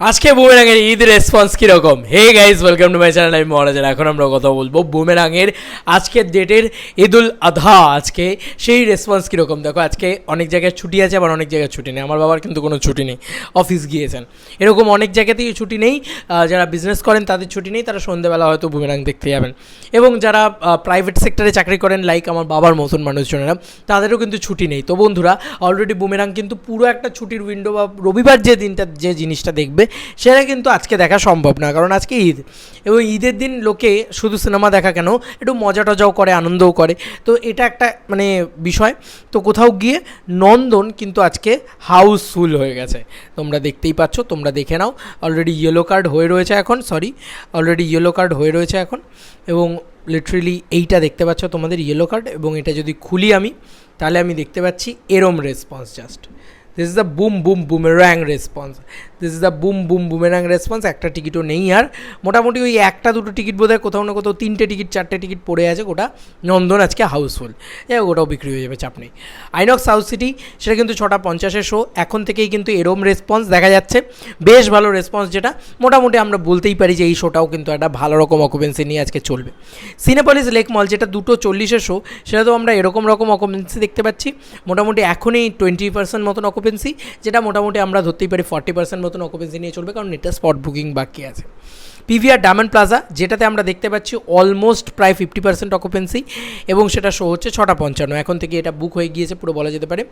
আজকে বুমেরাঙের ঈদ রেসপন্স কীরকম? Hey guys welcome to my channel আমি মহারাজার। এখন আমরা কথা বলব বুমেরাঙের আজকের ডেটের ঈদুল আধা। আজকে সেই রেসপন্স কীরকম? দেখো, আজকে অনেক জায়গায় ছুটি আছে, আবার অনেক জায়গায় ছুটি নেই। আমার বাবার কিন্তু কোনো ছুটি নেই অফিস গিয়েছেন। এরকম অনেক জায়গাতেই ছুটি নেই যারা বিজনেস করেন তাদের ছুটি নেই, তারা সন্ধ্যেবেলা হয়তো বুমেরাং দেখতে যাবেন। এবং যারা প্রাইভেট সেক্টরে চাকরি করেন লাইক আমার বাবার মতন মানুষজনেরা, তাদেরও কিন্তু ছুটি নেই। তো বন্ধুরা অলরেডি বুমেরাং কিন্তু পুরো একটা ছুটির উইন্ডো বা রবিবার যে দিনটা, যে জিনিসটা দেখবে সেটা কিন্তু আজকে দেখা সম্ভব না। কারণ আজকে ঈদ। এবং ঈদের দিন লোকে শুধু সিনেমা দেখা কেন, একটু মজা টজাও করে, আনন্দও করে। তো এটা একটা মানে বিষয়। তো কোথাও গিয়ে নন্দন কিন্তু আজকে হাউসফুল হয়ে গেছে। তোমরা দেখতেই পাচ্ছ, তোমরা দেখে নাও। অলরেডি ইয়েলো কার্ড হয়ে রয়েছে এখন সরি অলরেডি ইয়েলো কার্ড হয়ে রয়েছে এখন। এবং লিটারেলি এইটা দেখতে পাচ্ছ তোমাদের ইয়েলো কার্ড এবং এটা যদি খুলি আমি, তাহলে আমি দেখতে পাচ্ছি এরম response just this is the boom boom boomerang response this is the boom boom boomerang response একটা টিকিটও নেই আর। মোটামুটি ওই একটা, দুটো টিকিট বোধহয় কোথাও না কোথাও, তিনটে টিকিট চারটে টিকিট পড়ে আছে গোটা নন্দন আজকে হাউসফুল যাই ওটাও বিক্রি হয়ে যাবে, চাপ নেই। আইনক্স সাউথ সিটি সেটা কিন্তু ছটা পঞ্চাশের শো এখন থেকেই কিন্তু এরম রেসপন্স দেখা যাচ্ছে। বেশ ভালো রেসপন্স যেটা। মোটামুটি আমরা বলতেই পারি যে এই শোটাও কিন্তু একটা ভালো রকম অকুপেন্সি নিয়ে আজকে চলবে। সিনেপলিস লেক মল যেটা দুটো চল্লিশের শো সেটা তো আমরা এরকম রকম অকুপেন্সি দেখতে পাচ্ছি। মোটামুটি এখনই টোয়েন্টি পার্সেন্ট মতন অকুপেন্সি যেটা মোটামুটি আমরা ধরতেই পারি ফর্টি পার্সেন্ট অকুপেন্সি নিয়ে চলবে কারণ এটা স্পট বুকিং বাকি আছে। পিভিআর ডায়মন্ড প্লাজা যেটাতে আমরা দেখতে পাচ্ছি অলমোস্ট প্রায় ফিফটি পার্সেন্ট অকুপেন্সি এবং সেটা শো হচ্ছে ছটা পঞ্চান্ন। এখন থেকে এটা বুক হয়ে গিয়েছে, পুরো বলা যেতে পারে।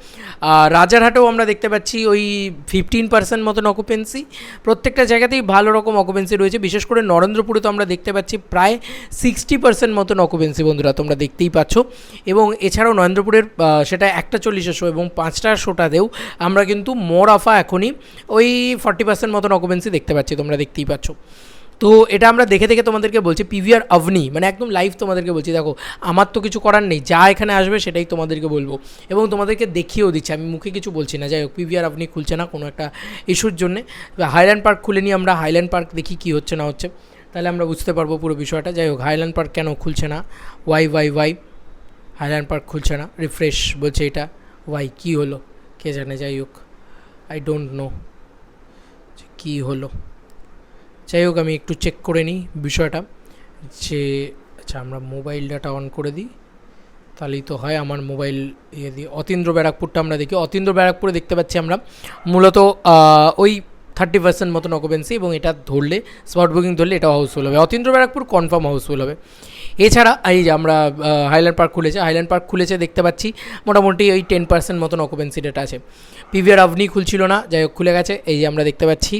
রাজারহাটেও আমরা দেখতে পাচ্ছি ওই ফিফটিন পার্সেন্ট মতন অকুপেন্সি প্রত্যেকটা জায়গাতেই ভালো রকম অকুপেন্সি রয়েছে। বিশেষ করে নরেন্দ্রপুরে তো আমরা দেখতে পাচ্ছি প্রায় সিক্সটি পার্সেন্ট মতন অকুপেন্সি বন্ধুরা, তোমরা দেখতেই পাচ্ছ। এবং এছাড়াও নরেন্দ্রপুরের সেটা একটা চল্লিশের শো এবং পাঁচটার শোটাতেও আমরা কিন্তু মোর আফা এখনই ওই ফর্টি পার্সেন্ট মতন অকুপেন্সি দেখতে পাচ্ছি, তোমরা দেখতেই পাচ্ছ। তো এটা আমরা দেখে দেখে তোমাদেরকে বলছি পিভিআর অভনি মানে একদম লাইভ তোমাদেরকে বলছি, দেখো, আমার তো কিছু করার নেই, যা এখানে আসবে সেটাই তোমাদেরকে বলব। এবং তোমাদেরকে দেখিয়েও দিচ্ছি, আমি মুখে কিছু বলছি না, যাই হোক পিভিআর অভনি খুলছে না কোনো একটা ইস্যুর জন্যে। হাইল্যান্ড পার্ক খুলে নিয়ে আমরা হাইল্যান্ড পার্ক দেখি কী হচ্ছে না হচ্ছে, তাহলে আমরা বুঝতে পারব পুরো বিষয়টা। যাই হোক হাইল্যান্ড পার্ক কেন খুলছে না? Why why why highland park খুলছে না? রিফ্রেশ বলছে এটা। ওয়াই কী হলো? কে জানে? যাই হোক আই ডোন্ট নো কী হলো। যাই হোক, আমি একটু চেক করে নিই বিষয়টা। যে আচ্ছা আমরা মোবাইল ডাটা অন করে দিই। তাহলেই তো হয় আমার মোবাইল ইয়ে দিয়ে। অতীন্দ্র ব্যারাকপুরটা আমরা দেখি। অতীন্দ্র ব্যারাকপুরে দেখতে পাচ্ছি আমরা। মূলত ওই থার্টি পার্সেন্ট মতন অকুপেন্সি এবং এটা ধরলে স্পট বুকিং ধরলে এটাও হাউসফুল হবে। অতীন্দ্র ব্যারাকপুর কনফার্ম হাউসফুল হবে। এছাড়া, এই যে আমরা হাইল্যান্ড পার্ক খুলেছে হাইল্যান্ড পার্ক খুলেছে দেখতে পাচ্ছি, মোটামুটি ওই টেন পার্সেন্ট মতন অকুপেন্সি রেট আছে। পিভিআর আভনি খুলছিল না, যাই হোক, খুলে গেছে। এই যে আমরা দেখতে পাচ্ছি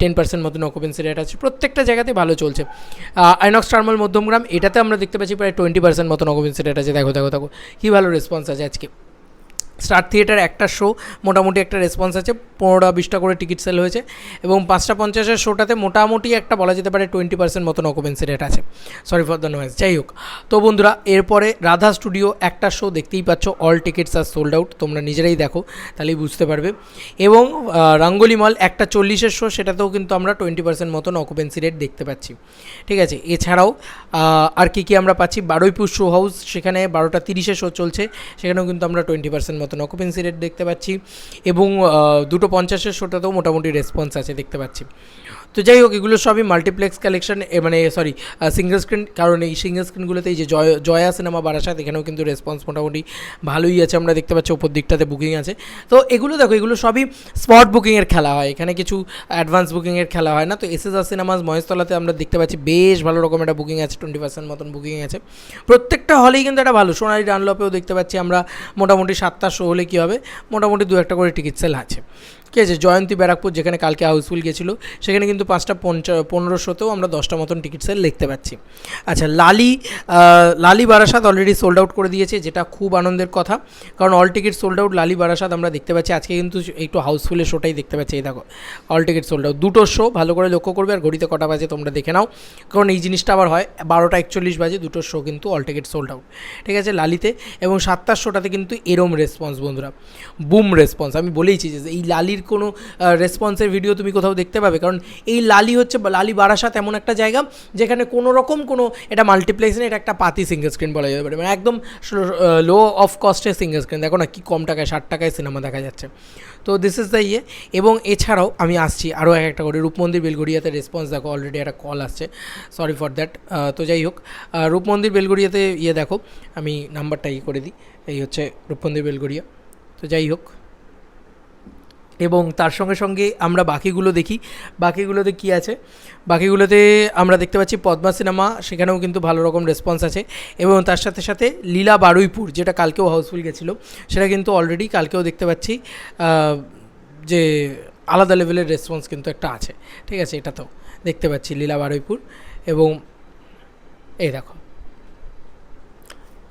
টেন পার্সেন্ট মতন অকুপেন্সি রেট আছে। প্রত্যেকটা জায়গাতে ভালো চলছে। আইনক্স টার্মাল মধ্যমগ্রাম, এটাতে আমরা দেখতে পাচ্ছি প্রায় টোয়েন্টি পার্সেন্ট মতন অকুপেন্সি রেট আছে। দেখো দেখো দেখো, কী ভালো রেসপন্স আছে আজকে। স্টার থিয়েটার, একটা শো মোটামুটি একটা রেসপন্স আছে পনেরোটা বিশটা করে টিকিট সেল হয়েছে এবং পাঁচটা পঞ্চাশের শোটাতে মোটামুটি একটা বলা যেতে পারে টোয়েন্টি পার্সেন্ট মতন অকুপেন্সি রেট আছে। সরি ফর দ্য নয়েজ যাই হোক। তো বন্ধুরা, এরপরে রাধা স্টুডিও একটা শো দেখতেই পাচ্ছ all tickets are sold out তোমরা নিজেরাই দেখো, তাহলেই বুঝতে পারবে। এবং রঙ্গোলি মল একটা চল্লিশের শো সেটাতেও কিন্তু আমরা টোয়েন্টি পার্সেন্ট মতন অকুপেন্সি রেট দেখতে পাচ্ছি। ঠিক আছে? এছাড়াও আর কী কী আমরা পাচ্ছি? বারোইপুর শো হাউস সেখানে বারোটা তিরিশে শো চলছে, সেখানেও কিন্তু আমরা টোয়েন্টি পার্সেন্ট মতন অকুপেন্সি রেট দেখতে পাচ্ছি এবং দুটো পঞ্চাশের শোটাতেও মোটামুটি রেসপন্স আছে দেখতে পাচ্ছি। তো যাই হোক, এগুলো সবই মাল্টিপ্লেক্স কালেকশন মানে সরি সিঙ্গেল স্ক্রিন কারণ এই সিঙ্গেল স্ক্রিনগুলোতে এই যে জয়, জয়া সিনেমা বারাসাত, এখানেও কিন্তু রেসপন্স মোটামুটি ভালোই আছে, আমরা দেখতে পাচ্ছি, ওপর দিকটাতে বুকিং আছে। তো এগুলো দেখো, এগুলো সবই স্পট বুকিংয়ের খেলা হয়, এখানে কিছু অ্যাডভান্স বুকিংয়ের খেলা হয় না। তো এস এস আর সিনেমাস মহেশতলাতে আমরা দেখতে পাচ্ছি, বেশ ভালো রকম একটা বুকিং আছে টোয়েন্টি পার্সেন্ট মতন বুকিং আছে। প্রত্যেকটা হলেই কিন্তু একটা ভালো, সোনালি ডানলপেও দেখতে পাচ্ছি আমরা, মোটামুটি সাতটা শো হলে কী হবে, মোটামুটি দু একটা করে টিকিট সেল আছে। ঠিক আছে? জয়ন্তী ব্যারাকপুর, যেখানে কালকে হাউসফুল গেছিল সেখানে কিন্তু পাঁচটা পঞ্চা, পনেরোশোতেও আমরা দশটা মতন টিকিট সেল দেখতে পাচ্ছি। আচ্ছা Lali Lali Barasat already sold out করে দিয়েছে, যেটা খুব আনন্দের কথা। কারণ all ticket sold out Lali Barasat আমরা দেখতে পাচ্ছি। আজকে কিন্তু একটু হাউসফুলের শোটাই দেখতে পাচ্ছি, এই দেখো অল টিকিট সোল্ড আউট দুটো শো ভালো করে লক্ষ্য করবে, আর ঘড়িতে কটা বাজে তোমরা দেখে নাও। কারণ এই জিনিসটা আবার হয়, বারোটা একচল্লিশ বাজে, দুটো শো কিন্তু অল টিকিট সোল্ড আউট ঠিক আছে, লালিতে? এবং সাতটার শোটাতে কিন্তু এরম রেসপন্স বন্ধুরা। বুম রেসপন্স আমি বলেইছি যে, এই লালির লালির কোনো রেসপন্সের ভিডিও তুমি কোথাও দেখতে পাবে। কারণ এই লালি হচ্ছে, লালি বারাসাত এমন একটা জায়গা যেখানে কোনো রকম কোনো, এটা মাল্টিপ্লেক্স না এটা একটা পাতি সিঙ্গেল স্ক্রিন বলা যেতে পারে। মানে একদম লো অফ কস্টের সিঙ্গেল স্ক্রিন দেখো না কি কম টাকায়, ষাট টাকায় সিনেমা দেখা যাচ্ছে। তো দিস ইজ দ্য ইয়ে। এবং এছাড়াও আমি আসছি আরও এক একটা করে। রূপমন্দির বেলগড়িয়াতে রেসপন্স দেখো অলরেডি একটা কল আসছে। সরি ফর দ্যাট তো যাই হোক রূপমন্দির বেলগড়িয়াতে ইয়ে দেখো। আমি নাম্বারটা ইয়ে করে দিই। এই হচ্ছে রূপমন্দির বেলগড়িয়া। তো যাই হোক। এবং তার সঙ্গে সঙ্গে আমরা বাকিগুলো দেখি। বাকিগুলোতে কি আছে? বাকিগুলোতে আমরা দেখতে পাচ্ছি পদ্মা সিনেমা, সেখানেও কিন্তু ভালো রকম রেসপন্স আছে। এবং তার সাথে সাথে লীলা বারুইপুর, যেটা কালকেও হাউসফুল গেছিল, সেটা কিন্তু অলরেডি কালকেও দেখতে পাচ্ছি যে আলাদা লেভেলের রেসপন্স কিন্তু একটা আছে। ঠিক আছে, এটা তো দেখতে পাচ্ছি লীলা বারুইপুর এবং এই দেখো।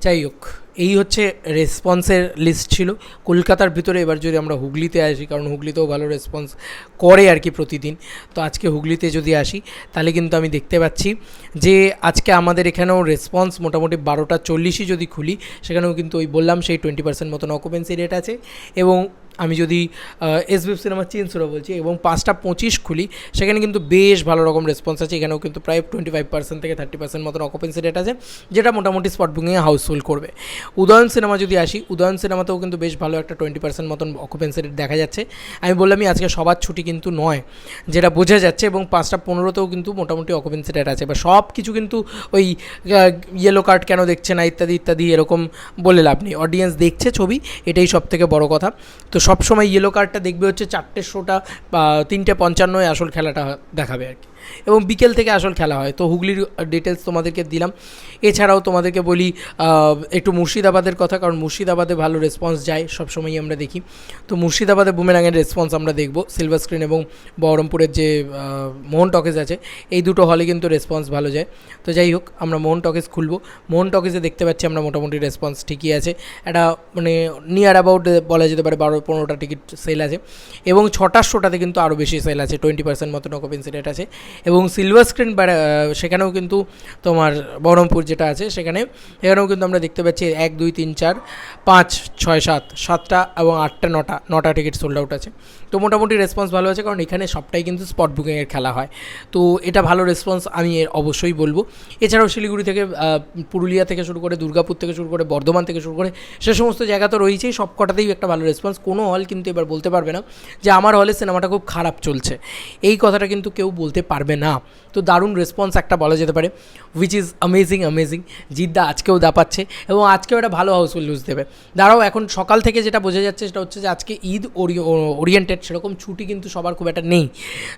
যাই হোক এই হচ্ছে রেসপন্সের লিস্ট ছিল। কলকাতার ভিতরে এবার যদি আমরা হুগলিতে আসি, কারণ হুগলিতেও ভালো রেসপন্স করে আর কি প্রতিদিন। তো আজকে হুগলিতে যদি আসি, তাহলে কিন্তু আমি দেখতে পাচ্ছি যে আজকে আমাদের এখানেও রেসপন্স মোটামুটি বারোটা চল্লিশই যদি খুলি, সেখানেও কিন্তু ওই বললাম সেই টোয়েন্টি পার্সেন্ট মতন অকুপেন্সি রেট আছে। এবং আমি যদি এস বি সিনেমা চেঞ্জরা বলছি এবং পাঁচটা পঁচিশ খুলি, সেখানে কিন্তু বেশ ভালো রকম রেসপন্স আছে। এখানেও কিন্তু প্রায় টোয়েন্টি ফাইভ পার্সেন্ট থেকে থার্টি পার্সেন্ট মতন অকুপেন্সি রেট আছে, যেটা মোটামুটি স্পট বুকিংয়ে হাউসফুল করবে। উদয়ন সিনেমা যদি আসি, উদয়ন সিনেমাতেও কিন্তু বেশ ভালো একটা টোয়েন্টি পার্সেন্ট মতন অকুপেন্সি রেট দেখা যাচ্ছে। আমি বললামই, আজকে সবার ছুটি কিন্তু নয়, যেটা বোঝা যাচ্ছে এবং পাঁচটা পনেরোতেও কিন্তু মোটামুটি অকুপেন্সি রেট আছে। বা সব কিছু কিন্তু ওই ইয়েলো কার্ড কেন দেখছে না, ইত্যাদি ইত্যাদি, এরকম বলে লাভ নেই। অডিয়েন্স দেখছে ছবি, এটাই সব থেকে বড় কথা। তো সব সময় ইয়েলো কার্ডটা দেখবে হচ্ছে চারটে শোটা তিনটে পঞ্চান্নয় আসল খেলাটা দেখাবে আর কি। এবং বিকেল থেকে আসল খেলা হয়। তো হুগলির ডিটেলস তোমাদেরকে দিলাম। এছাড়াও তোমাদেরকে বলি একটু মুর্শিদাবাদের কথা, কারণ মুর্শিদাবাদে ভালো রেসপন্স যায়, সবসময়ই আমরা দেখি। তো মুর্শিদাবাদে বুমেরাঙের রেসপন্স আমরা দেখব সিলভার স্ক্রিন এবং বহরমপুরের যে মোহন টকেজ আছে, এই দুটো হলে কিন্তু রেসপন্স ভালো যায়। তো যাই হোক, আমরা মোহন টকেজ খুলবো। মোহন টকেজে দেখতে পাচ্ছি আমরা মোটামুটি রেসপন্স ঠিকই আছে। একটা মানে নিয়ার অ্যাবাউট বলা যেতে পারে বারো পনেরোটা টিকিট সেল আছে। এবং ছটার শোটাতে কিন্তু আরও বেশি সেল আছে টোয়েন্টি পার্সেন্ট মতন অকুপেন্সি রেট আছে। এবং সিলভার স্ক্রিন সেখানেও কিন্তু তোমার বহরমপুর যেটা আছে সেখানে এখানেও কিন্তু আমরা দেখতে পাচ্ছি এক, দুই, তিন, চার, পাঁচ, ছয়, সাত, সাতটা এবং আটটা, নটা নটা টিকিট সোল্ড আউট আছে। তো মোটামুটি রেসপন্স ভালো আছে, কারণ এখানে সবটাই কিন্তু স্পট বুকিংয়ের খেলা হয়। তো এটা ভালো রেসপন্স আমি এর অবশ্যই বলব। এছাড়াও শিলিগুড়ি থেকে পুরুলিয়া থেকে শুরু করে, দুর্গাপুর থেকে শুরু করে, বর্ধমান থেকে শুরু করে, সে সমস্ত জায়গা তো রয়েছেই, সব কটাতেই একটা ভালো রেসপন্স কোনো হল কিন্তু এবার বলতে পারবে না যে আমার হলে সিনেমাটা খুব খারাপ চলছে। এই কথাটা কিন্তু কেউ বলতে পারবে না। তো দারুণ রেসপন্স একটা বলা যেতে পারে উইচ ইজ অ্যামেজিং অ্যামেজিং জিদ্দা আজকেও দাপাচ্ছে এবং আজকেও একটা ভালো হাউসফুল নিউজ দেবে। দাঁড়াও, এখন সকাল থেকে যেটা বোঝা যাচ্ছে সেটা হচ্ছে যে আজকে ঈদ ওরিয়েন্টেড সেরকম ছুটি কিন্তু সবার খুব একটা নেই।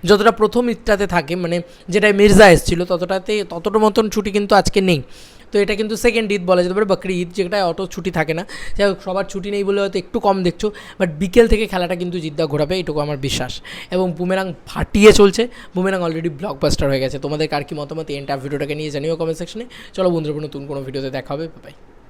যতটা প্রথম ঈদটাতে থাকে মানে যেটা মির্জা এসেছিল, ততটাতে, ততটা মতন ছুটি কিন্তু আজকে নেই। তো এটা কিন্তু সেকেন্ড ঈদ বলা যেতে পারে, বকরি ঈদ যেটা, অত ছুটি থাকে না। যাই হোক, সবার ছুটি নেই বলে হয়তো একটু কম দেখছ বাট বিকেল থেকে খেলাটা কিন্তু জিদ্দা ঘোরাবে, এটুকু আমার বিশ্বাস। এবং বুমেরাং ফাটিয়ে চলছে, বুমেরাং অলরেডি ব্লকবাস্টার হয়ে গেছে। তোমাদের কার কি মতামত? এন্টার ভিডিওটাকে নিয়ে জানিও কমেন্ট সেকশনে চলো বন্ধুরা, নতুন কোনো ভিডিওতে দেখাবে বাই